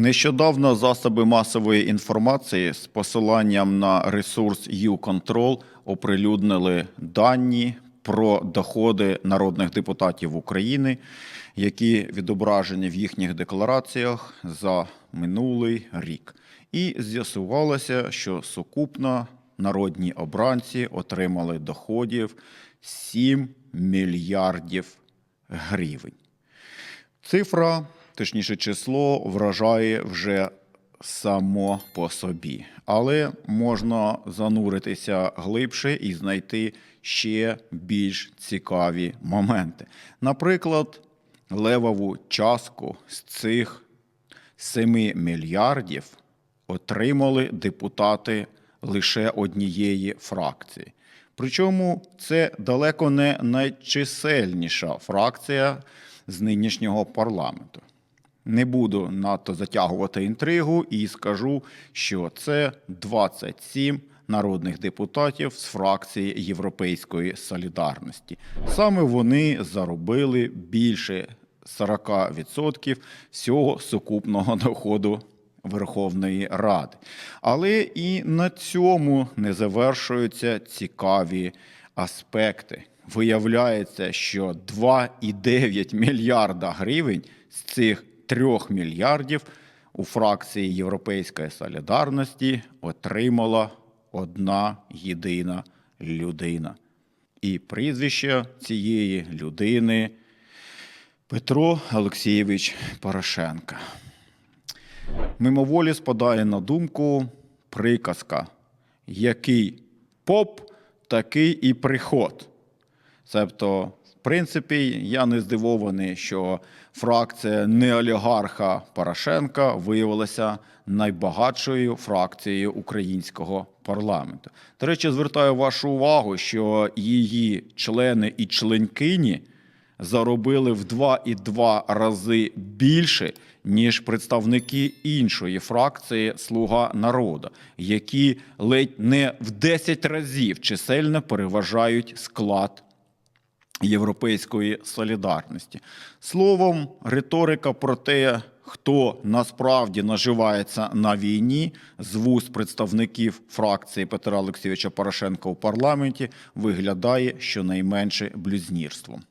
Нещодавно засоби масової інформації з посиланням на ресурс YouControl оприлюднили дані про доходи народних депутатів України, які відображені в їхніх деклараціях за минулий рік. І з'ясувалося, що сукупно народні обранці отримали доходів 7 мільярдів гривень. Цифра, точніше, число вражає вже само по собі, але можна зануритися глибше і знайти ще більш цікаві моменти. Наприклад, левову частку з цих 7 мільярдів отримали депутати лише однієї фракції. Причому це далеко не найчисельніша фракція з нинішнього парламенту. Не буду надто затягувати інтригу і скажу, що це 27 народних депутатів з фракції Європейської солідарності. Саме вони заробили більше 40% всього сукупного доходу Верховної Ради. Але і на цьому не завершуються цікаві аспекти. Виявляється, що 2,9 мільярда гривень з цих 3 мільярдів у фракції Європейської солідарності отримала одна єдина людина. І прізвище цієї людини Петро Олексійович Порошенко. Мимоволі спадає на думку приказка, який поп, такий і приход. Тобто, принципі, я не здивований, що фракція неолігарха Порошенка виявилася найбагатшою фракцією українського парламенту. До речі, звертаю вашу увагу, що її члени і членкині заробили в 2,2 рази більше, ніж представники іншої фракції Слуга народу, які ледь не в 10 разів чисельно переважають склад Європейської солідарності. Словом, риторика про те, хто насправді наживається на війні, з вуст представників фракції Петра Олексійовича Порошенка у парламенті виглядає щонайменше блюзнірством.